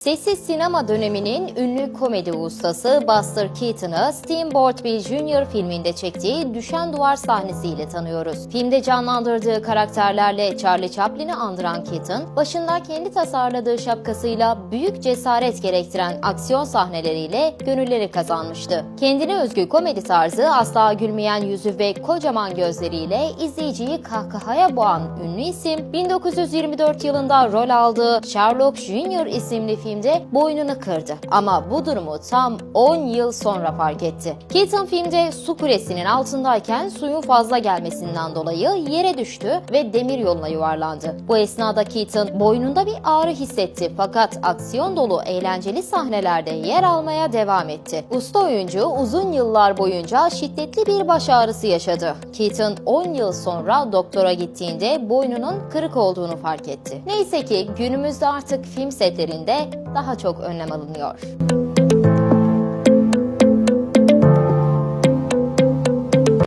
Sessiz sinema döneminin ünlü komedi ustası Buster Keaton'ı Steamboat Bill Jr. filminde çektiği Düşen Duvar sahnesiyle tanıyoruz. Filmde canlandırdığı karakterlerle Charlie Chaplin'i andıran Keaton, başında kendi tasarladığı şapkasıyla büyük cesaret gerektiren aksiyon sahneleriyle gönülleri kazanmıştı. Kendine özgü komedi tarzı, asla gülmeyen yüzü ve kocaman gözleriyle izleyiciyi kahkahaya boğan ünlü isim, 1924 yılında rol aldığı Sherlock Jr. isimli filmde boynunu kırdı. Ama bu durumu tam 10 yıl sonra fark etti. Keaton filmde su kulesinin altındayken suyun fazla gelmesinden dolayı yere düştü ve demir yoluna yuvarlandı. Bu esnada Keaton boynunda bir ağrı hissetti fakat aksiyon dolu eğlenceli sahnelerde yer almaya devam etti. Usta oyuncu uzun yıllar boyunca şiddetli bir baş ağrısı yaşadı. Keaton 10 yıl sonra doktora gittiğinde boynunun kırık olduğunu fark etti. Neyse ki günümüzde artık film setlerinde daha çok önlem alınıyor.